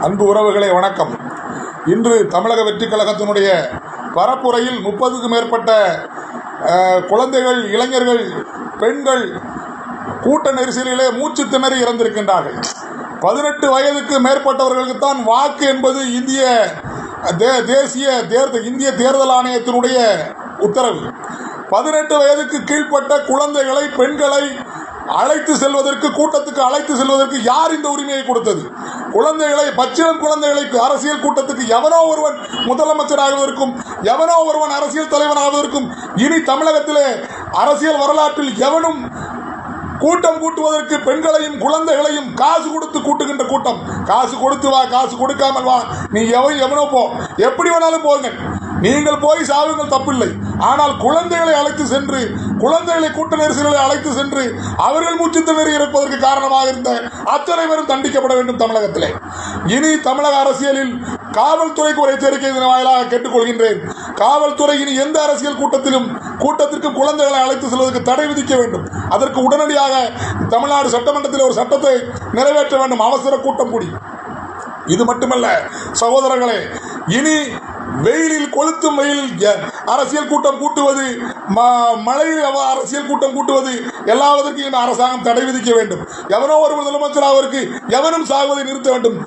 அன்பு உறவுகளை வணக்கம். இன்று தமிழக வெற்றிக் கழகத்தினுடைய பரப்புரையில் முப்பதுக்கும் மேற்பட்ட குழந்தைகள் இளைஞர்கள் பெண்கள் கூட்ட நெரிசலிலே மூச்சு திணறி இறந்திருக்கின்றார்கள். பதினெட்டு வயதுக்கு மேற்பட்டவர்களுக்கு தான் வாக்கு என்பது இந்திய தே- தேசிய தேர்தல் இந்திய தேர்தல் ஆணையத்தினுடைய உத்தரவு. பதினெட்டு வயதுக்கு கீழ்ப்பட்ட குழந்தைகளை பெண்களை அழைத்து செல்வதற்கு கூட்டத்துக்கு அழைத்து செல்வதற்கு யார் இந்த உரிமையை கொடுத்தது? குழந்தைகளை பச்சிளம் குழந்தைகளை அரசியல் கூட்டத்துக்கு எவனோ ஒருவன் முதலமைச்சராகுவதற்கும் எவனோ ஒருவன் அரசியல் தலைவனாகுவதற்கும் இனி தமிழகத்திலே அரசியல் வரலாற்றில் எவனும் கூட்டம் கூட்டுவதற்கு பெண்களையும் குழந்தைகளையும் காசு கொடுத்து கூட்டுகின்ற கூட்டம். காசு கொடுத்து வா காசு கொடுக்காமல் வா. நீ எவன் எவனோ போ. எப்படி வேணாலும் போங்க. நீங்கள் போய் சாவுங்கள் தப்பில்லை. ஆனால் குழந்தைகளை அழைத்து சென்று குழந்தைகளை கூட்ட நெரிசல்களை அழைத்து சென்று அவர்கள் மூச்சு இருப்பதற்கு காரணமாக இருந்த அத்தனை பேரும் தண்டிக்கப்பட வேண்டும் தமிழகத்திலே. இனி தமிழக அரசியலில் காவல்துறைக்கு ஒரு எச்சரிக்கை இதன் வாயிலாக கேட்டுக்கொள்கின்றேன். காவல்துறை இனி எந்த அரசியல் கூட்டத்திலும் கூட்டத்திற்கு குழந்தைகளை அழைத்து செல்வதற்கு தடை விதிக்க வேண்டும். அதற்கு உடனடியாக தமிழ்நாடு சட்டமன்றத்தில் ஒரு சட்டத்தை நிறைவேற்ற வேண்டும். அவசர கூட்டம் கூடி. இது மட்டுமல்ல சகோதரர்களே இனி வெயிலில் கொளுத்தும் வெயிலில் அரசியல் கூட்டம் கூட்டுவது ம- மழையில் அரசியல் கூட்டம் கூட்டுவது எல்லாவதற்கும் இந்த அரசாங்கம் தடை விதிக்க வேண்டும். எவனோ ஒரு முதலமைச்சர் அவருக்கு எவனும் சாகுவதை நிறுத்த வேண்டும்.